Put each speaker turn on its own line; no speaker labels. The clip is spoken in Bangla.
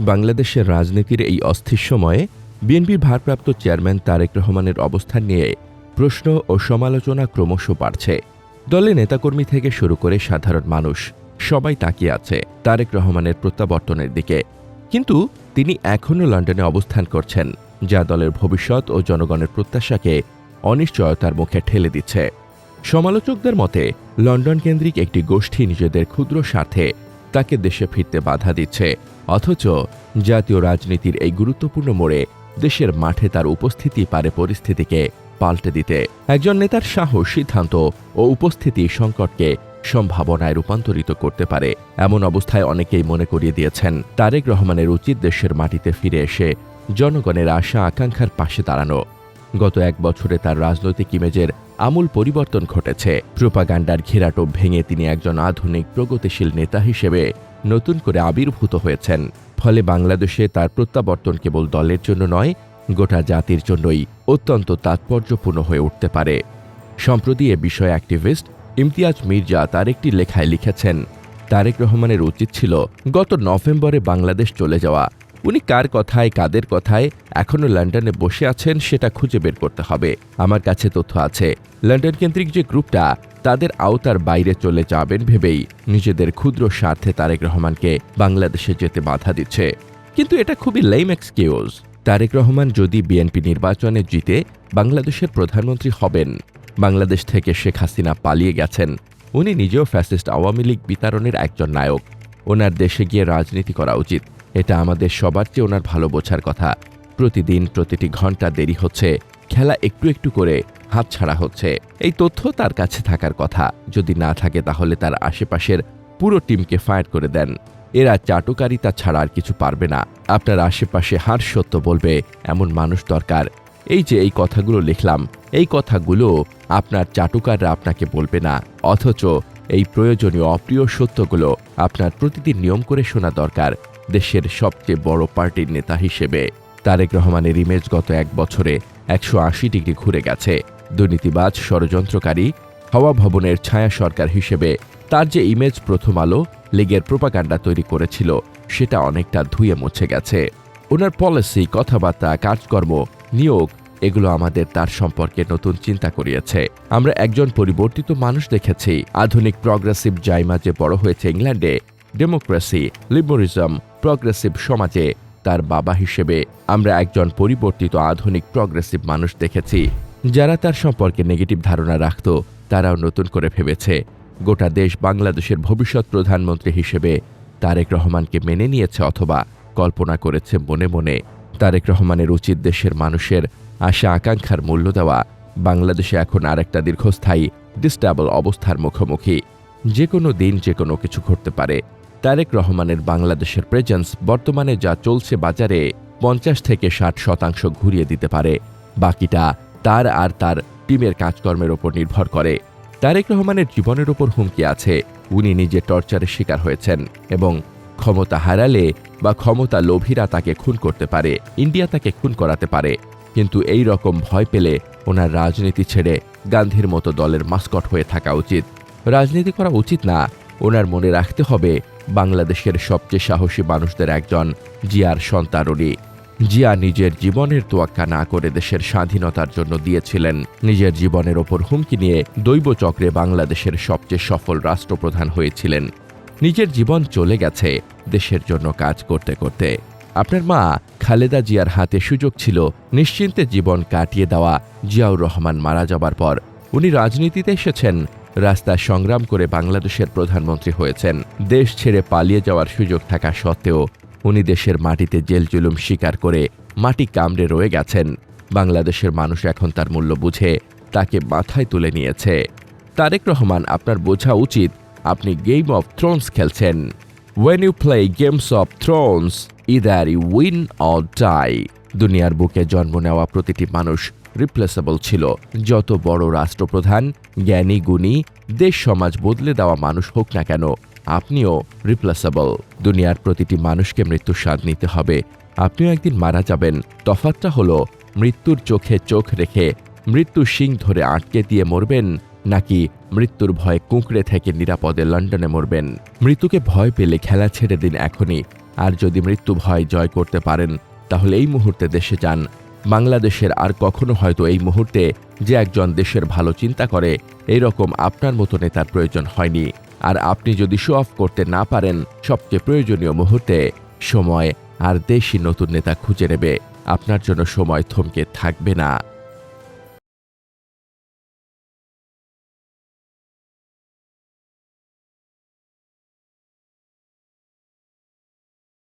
বাংলাদেশের রাজনীতির এই অস্থির সময়ে বিএনপির ভারপ্রাপ্ত চেয়ারম্যান তারেক রহমানের অবস্থান নিয়ে প্রশ্ন ও সমালোচনা ক্রমশ বাড়ছে। দলে নেতাকর্মী থেকে শুরু করে সাধারণ মানুষ সবাই তাকিয়ে আছে তারেক রহমানের প্রত্যাবর্তনের দিকে। কিন্তু তিনি এখনও লন্ডনে অবস্থান করছেন, যা দলের ভবিষ্যৎ ও জনগণের প্রত্যাশাকে অনিশ্চয়তার মুখে ঠেলে দিচ্ছে। সমালোচকদের মতে, লন্ডন কেন্দ্রিক একটি গোষ্ঠী নিজেদের ক্ষুদ্র স্বার্থে তাকে দেশে ফিরতে বাধা দিচ্ছে। অথচ জাতীয় রাজনীতির এই গুরুত্বপূর্ণ মোড়ে দেশের মাঠে তার উপস্থিতি পারে পরিস্থিতিকে পাল্টে দিতে। একজন নেতার সাহস, সিদ্ধান্ত ও উপস্থিতি সংকটকে সম্ভাবনায় রূপান্তরিত করতে পারে, এমন অবস্থায় অনেকেই মনে করিয়ে দিয়েছেন। তারেক রহমানের উচিত দেশের মাটিতে ফিরে এসে জনগণের আশা আকাঙ্ক্ষার পাশে দাঁড়ানো। গত এক বছরে তার রাজনৈতিক ইমেজের আমূল পরিবর্তন ঘটেছে। প্রোপাগান্ডার ঘেরাটো ভেঙে তিনি একজন আধুনিক, প্রগতিশীল নেতা হিসেবে নতুন করে আবির্ভূত হয়েছেন। ফলে বাংলাদেশে তার প্রত্যাবর্তন কেবল দলের জন্য নয়, গোটা জাতির জন্যই অত্যন্ত তাৎপর্যপূর্ণ হয়ে উঠতে পারে। সম্প্রতি এ বিষয়ে অ্যাক্টিভিস্ট ইমতিয়াজ মির্জা তার একটি লেখায় লিখেছেন, তারেক রহমানের উচিত ছিল গত নভেম্বরে বাংলাদেশ চলে যাওয়া। উনি কার কথায়, কাদের কথায় এখনও লন্ডনে বসে আছেন সেটা খুঁজে বের করতে হবে। আমার কাছে তথ্য আছে। লন্ডন কেন্দ্রিক যে গ্রুপটা, তাদের আওতার বাইরে চলে যাবেন ভেবেই নিজেদের ক্ষুদ্র স্বার্থে তারেক রহমানকে বাংলাদেশে যেতে বাধা দিচ্ছে। কিন্তু এটা খুবই লেম এক্সকিউজ তারেক রহমান যদি বিএনপি নির্বাচনে জিতে বাংলাদেশের প্রধানমন্ত্রী হবেন, বাংলাদেশ থেকে শেখ হাসিনা পালিয়ে গেছেন। উনি নিজেও ফ্যাসিস্ট আওয়ামী লীগ বিতারণের একজন নায়ক। ওনার দেশে গিয়ে রাজনীতি করা উচিত। এটা আমাদের সবার চেয়ে ওনার ভালো বোঝার কথা। প্রতিদিন প্রতিটি ঘণ্টা দেরি হচ্ছে, খেলা একটু একটু করে হাতছাড়া হচ্ছে। এই তথ্য তার কাছে থাকার কথা। যদি না থাকে তাহলে তার আশেপাশের পুরো টিমকে ফায়ার করে দেন। এরা চাটুকারিতা ছাড়া আর কিছু পারবে না। আপনার আশেপাশে হার সত্য বলবে, এমন মানুষ দরকার। এই যে এই কথাগুলো লিখলাম, এই কথাগুলো আপনার চাটুকাররা আপনাকে বলবে না। অথচ এই প্রয়োজনীয় অপ্রিয় সত্যগুলো আপনার প্রতিদিন নিয়ম করে শোনা দরকার দেশের সবচেয়ে বড় পার্টির নেতা হিসেবে। তারেক রহমানের ইমেজ গত এক বছরে একশো আশি ডিগ্রি ঘুরে গেছে। দুর্নীতিবাজ, ষড়যন্ত্রকারী, হাওয়া ভবনের ছায়া সরকার হিসেবে তার যে ইমেজ প্রথম আলো, লীগের প্রোপাকাণ্ডা তৈরি করেছিল, সেটা অনেকটা ধুয়ে মুছে গেছে। ওনার পলিসি, কথাবার্তা, কাজকর্ম নিয়োগ এগুলো আমাদের তার সম্পর্কে নতুন চিন্তা করিয়েছে। আমরা একজন পরিবর্তিত মানুষ দেখেছি। আধুনিক প্রগ্রেসিভ জাইমা যে বড় হয়েছে ইংল্যান্ডে ডেমোক্রেসি লিবারিজম প্রগ্রেসিভ সমাজে তার বাবা হিসেবে আমরা একজন পরিবর্তিত আধুনিক প্রগ্রেসিভ মানুষ দেখেছি। যারা তার সম্পর্কে নেগেটিভ ধারণা রাখত, তারাও নতুন করে ভেবেছে। গোটা দেশ বাংলাদেশের ভবিষ্যৎ প্রধানমন্ত্রী হিসেবে তারেক রহমানকে মেনে নিয়েছে অথবা কল্পনা করেছে মনে মনে। তারেক রহমানের উচিত দেশের মানুষের আশা আকাঙ্ক্ষার মূল্য দেওয়া। বাংলাদেশে এখন আরেকটা দীর্ঘস্থায়ী ডিস্টাবল অবস্থার মুখোমুখি। যে কোনো দিন যে কোনো কিছু ঘটতে পারে। তারেক রহমানের বাংলাদেশের প্রেজেন্স বর্তমানে যা চলছে বাজারে পঞ্চাশ থেকে ষাট শতাংশ ঘুরিয়ে দিতে পারে। বাকিটা তার আর তার টিমের কাজকর্মের ওপর নির্ভর করে। তারেক রহমানের জীবনের ওপর হুমকি আছে। উনি নিজে টর্চারের শিকার হয়েছেন এবং ক্ষমতা হারালে বা ক্ষমতা লোভীরা তাকে খুন করতে পারে, ইন্ডিয়া তাকে খুন করাতে পারে। কিন্তু এই রকম ভয় পেলে ওনার রাজনীতি ছেড়ে গান্ধীর মতো দলের মাস্কট হয়ে থাকা উচিত। রাজনীতি করা উচিত না, ওনার মনে রাখতে হবে বাংলাদেশের সবচেয়ে সাহসী মানুষদের একজন জিয়ার সন্তাননী জিয়া নিজের জীবনের তোয়াক্কা না করে দেশের স্বাধীনতার জন্য দিয়েছিলেন। নিজের জীবনের ওপর হুমকি নিয়ে দৈব চক্রে বাংলাদেশের সবচেয়ে সফল রাষ্ট্রপ্রধান হয়েছিলেন। নিজের জীবন চলে গেছে, দেশের জন্য কাজ করতে করতে। আপনার মা খালেদা জিয়ার হাতে সুযোগ ছিল নিশ্চিন্তে জীবন কাটিয়ে দেওয়া জিয়াউর রহমান মারা যাবার পর। উনি রাজনীতিতে এসেছেন, রাস্তায় সংগ্রাম করে বাংলাদেশের প্রধানমন্ত্রী হয়েছেন। দেশ ছেড়ে পালিয়ে যাওয়ার সুযোগ থাকা সত্ত্বেও উনি দেশের মাটিতে জেল জুলুম স্বীকার করে মাটি কামড়ে রয়ে গেছেন। বাংলাদেশের মানুষ এখন তার মূল্য বুঝে তাকে মাথায় তুলে নিয়েছে। তারেক রহমান, আপনার বোঝা উচিত আপনি গেম অফ থ্রোনস খেলছেন। When you play Games of Thrones either you win or die দুনিয়ার বুকে জন্ম নেওয়া প্রতিটি মানুষ রিপ্লেসেবল ছিল। যত বড় রাষ্ট্রপ্রধান, জ্ঞানী, গুণী, দেশ, সমাজ বদলে দেওয়া মানুষ হোক না কেন, আপনিও রিপ্লেসেবল দুনিয়ার প্রতিটি মানুষকে মৃত্যুর স্বাদ নিতে হবে। আপনিও একদিন মারা যাবেন। তফাতটা হলো, মৃত্যুর চোখে চোখ রেখে মৃত্যু শিং ধরে আটকে দিয়ে মরবেন। নাকি মৃত্যুর ভয়ে কুঁকড়ে থেকে নিরাপদে লন্ডনে মরবেন? মৃত্যুকে ভয় পেলে খেলা ছেড়ে দিন এখনই। আর যদি মৃত্যু ভয় জয় করতে পারেন, তাহলে এই মুহূর্তে দেশে যান। বাংলাদেশের আর কখনো হয়তো এই মুহূর্তে যে একজন দেশের ভালো চিন্তা করে এই রকম আপনার মতো নেতার প্রয়োজন হয়নি। আর আপনি যদি শো অফ করতে না পারেন, সবচেয়ে প্রয়োজনীয় মুহূর্তে সময় আর দেশই নতুন নেতা খুঁজে নেবে। আপনার জন্য সময় থমকে থাকবে না।